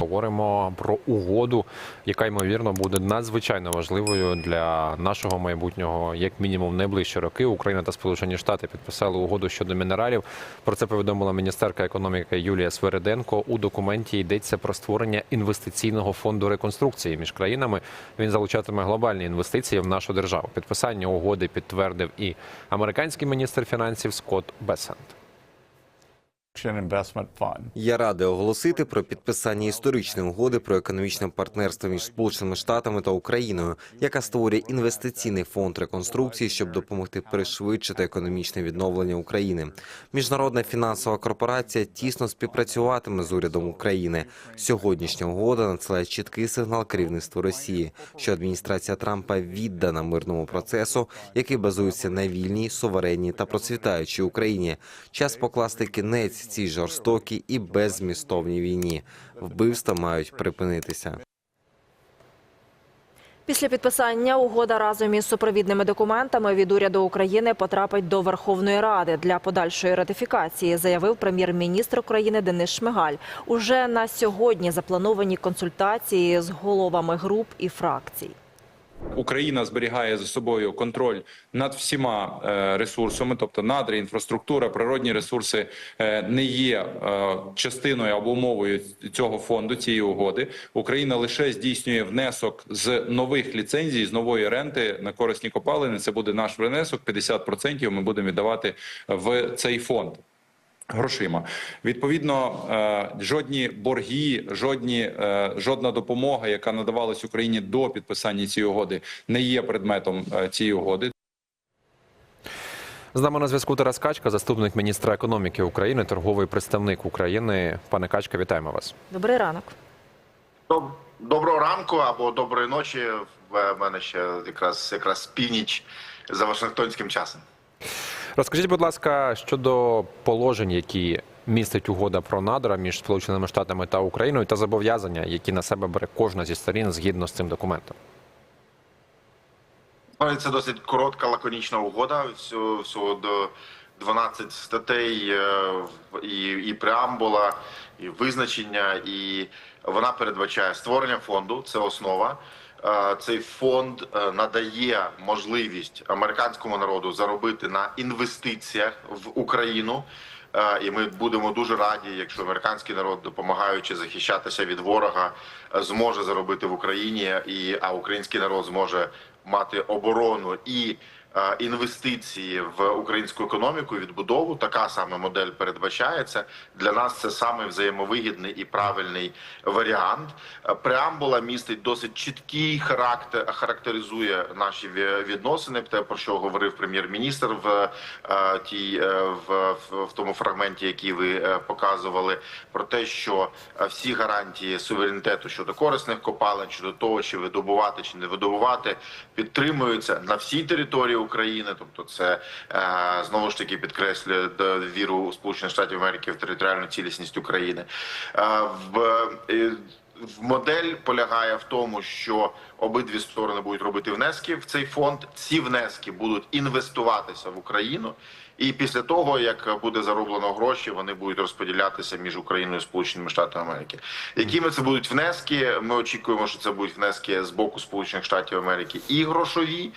Говоримо про угоду, яка ймовірно буде надзвичайно важливою для нашого майбутнього, як мінімум, найближчі роки. Україна та Сполучені Штати підписали угоду щодо мінералів. Про це повідомила міністерка економіки Юлія Свериденко. У документі йдеться про створення інвестиційного фонду реконструкції між країнами. Він залучатиме глобальні інвестиції в нашу державу. Підписання угоди підтвердив і американський міністр фінансів Скотт Бесент. Я радий оголосити про підписання історичної угоди про економічне партнерство між Сполученими Штатами та Україною, яка створює інвестиційний фонд реконструкції, щоб допомогти пришвидшити економічне відновлення України. Міжнародна фінансова корпорація тісно співпрацюватиме з урядом України. Сьогоднішня угода надсилає чіткий сигнал керівництву Росії, що адміністрація Трампа віддана мирному процесу, який базується на вільній, суверенній та процвітаючій Україні. Час покласти кінець цій жорстокій і беззмістовній війні. Вбивства мають припинитися. Після підписання угода разом із супровідними документами від уряду України потрапить до Верховної Ради для подальшої ратифікації, заявив прем'єр-міністр України Денис Шмигаль. Уже на сьогодні заплановані консультації з головами груп і фракцій. Україна зберігає за собою контроль над всіма е, ресурсами, тобто надра, інфраструктура, природні ресурси е, не є е, частиною або умовою цього фонду цієї угоди. Україна лише здійснює внесок з нових ліцензій, з нової ренти на корисні копалини. Це буде наш внесок. 50% ми будемо віддавати в цей фонд. Грошима відповідно е, жодні борги, жодні е, жодна допомога, яка надавалась Україні до підписання цієї угоди, не є предметом е, цієї угоди. З нами на зв'язку Тарас Качка, заступник міністра економіки України, торговий представник України. Пане Качка, вітаємо вас. Добрий ранок. Доброго ранку або доброї ночі. В мене ще якраз якраз північ за Вашингтонським часом. Розкажіть, будь ласка, щодо положень, які містить угода про надра між Сполученими Штатами та Україною, та зобов'язання, які на себе бере кожна зі сторін згідно з цим документом. Це досить коротка, лаконічна угода. Всього до 12 статей е, і, і преамбула, і визначення, і вона передбачає створення фонду. Це основа. Е, Цей фонд е, надає можливість американському народу заробити на інвестиціях в Україну. Е, І ми будемо дуже раді, якщо американський народ, допомагаючи захищатися від ворога, зможе заробити в Україні, а український народ зможе мати оборону і інвестиції в українську економіку, відбудову. Така саме модель передбачається. Для нас це саме взаємовигідний і правильний варіант. Е, Преамбула містить досить чіткий характер, характеризує наші відносини. Те про що говорив прем'єр-міністр в е, тій е, в, в, тому фрагменті, який ви е, показували, про те, що е, всі гарантії суверенітету щодо корисних копалин, щодо того, чи видобувати чи не видобувати, підтримуються на всій території України. Тобто, це е, знову ж таки підкреслює віру Сполучених Штатів Америки в територіальну цілісність України. Е, е, в модель полягає в тому, що обидві сторони будуть робити внески в цей фонд. Ці внески будуть інвестуватися в Україну, і після того, як буде зароблено гроші, вони будуть розподілятися між Україною і Сполученими Штатами Америки. Якими це будуть внески? Ми очікуємо, що це будуть внески з боку Сполучених Штатів Америки і грошові.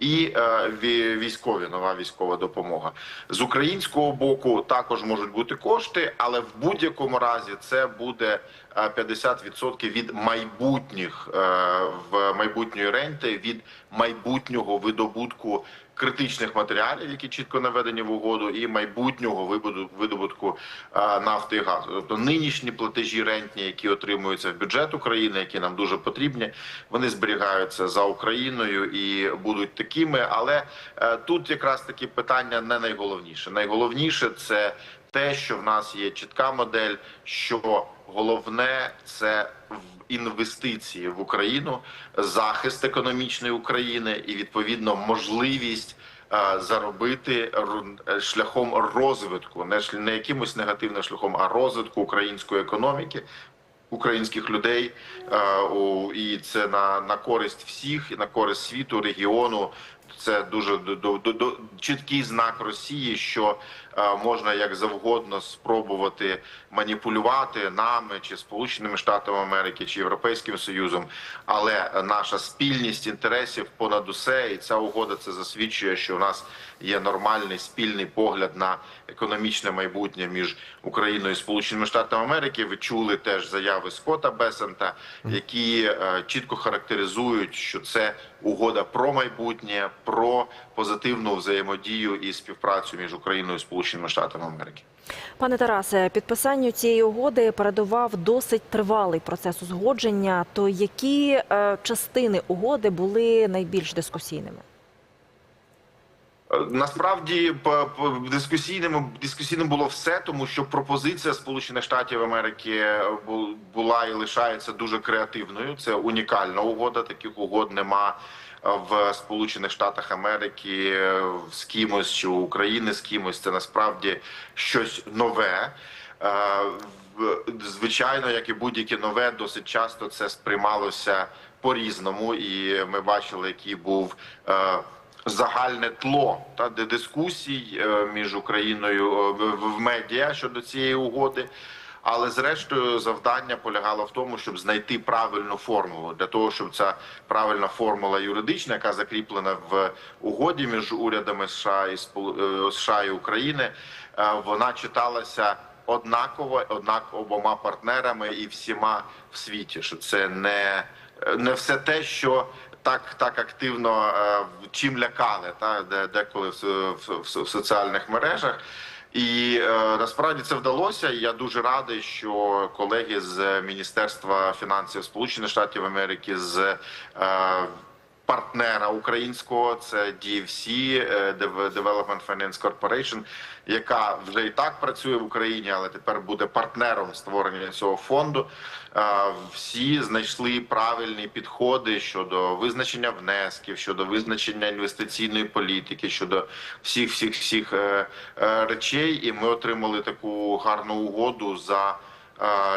І е, військові нова військова допомога. З українського боку також можуть бути кошти, але в будь-якому разі це буде е, 50% від майбутніх е, в майбутньої ренти, від майбутнього видобутку критичних матеріалів, які чітко наведені в угоду, і майбутнього видобутку нафти і газу. Тобто нинішні платежі рентні, які отримуються в бюджет України, які нам дуже потрібні, вони зберігаються за Україною і будуть такими. Але е, тут якраз таки питання не найголовніше. Найголовніше це те, що в нас є чітка модель, що головне це інвестиції в Україну, захист економічної України і відповідно можливість. е, Заробити е, шляхом розвитку, не якимось негативним шляхом, а розвитку української економіки, українських людей, е, і це на, на користь всіх, і на користь світу, регіону, Це дуже до, до, чіткий знак Росії, що е, можна як завгодно спробувати маніпулювати нами чи Сполученими Штатами Америки чи Європейським Союзом, але наша спільність інтересів понад усе, і ця угода це засвідчує, що у нас є нормальний спільний погляд на економічне майбутнє між Україною і Сполученими Штатами Америки. Ви чули теж заяви Скотта Бесента, які е, чітко характеризують, що це угода про майбутнє, про позитивну взаємодію і співпрацю між Україною і Сполученими Штатами Америки. Пане Тарасе, підписанню цієї угоди передував досить тривалий процес узгодження. То які е, частини угоди були найбільш дискусійними? Е, Насправді дискусійним дискусійним було все, тому що пропозиція Сполучених Штатів Америки е, була і лишається дуже креативною. Це унікальна угода. Таких угод нема в Сполучених Штатах Америки з кимось чи України з кимось. Це насправді щось нове. Е, Звичайно, як і будь-яке нове, досить часто це сприймалося по-різному, і ми бачили, який був. е, загальне тло та де дискусій е, між Україною в медіа щодо цієї угоди. Але зрештою завдання полягало в тому, щоб знайти правильну формулу для того, щоб ця правильна формула юридична, яка закріплена в угоді між урядами США і е, США і України, е, вона читалася однаково, однак обома партнерами і всіма в світі. Що це не, не все те, що так, так активно е, чим лякали, та де деколи в, в, в соціальних мережах. І е, насправді це вдалося. І я дуже радий, що колеги з Міністерства фінансів Сполучених Штатів Америки з е, партнера українського це DFC, е, Dev- Development Finance Corporation, яка вже і так працює в Україні, але тепер буде партнером створення цього фонду. Е, Всі знайшли правильні підходи щодо визначення внесків, щодо визначення інвестиційної політики, щодо всіх всіх всіх е, речей. І ми отримали таку гарну угоду за.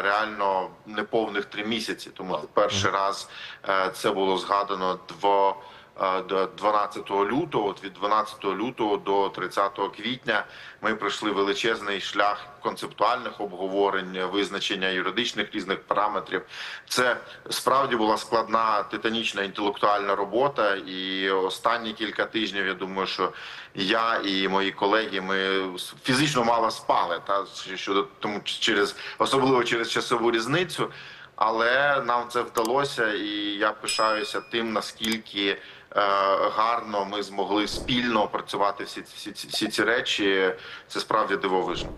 Реально неповних три місяці, тому перший раз е, це було згадано дво, 12 лютого. От від 12 лютого до 30 квітня ми пройшли величезний шлях концептуальних обговорень, визначення юридичних різних параметрів. Це справді була складна титанічна інтелектуальна робота. І останні кілька тижнів я думаю, що я і мої колеги ми фізично мало спали, та щодо тому через особливо через часову різницю. Але нам це вдалося, і я пишаюся тим, наскільки е, гарно ми змогли спільно опрацювати всі, всі, всі ці речі. Це справді дивовижно.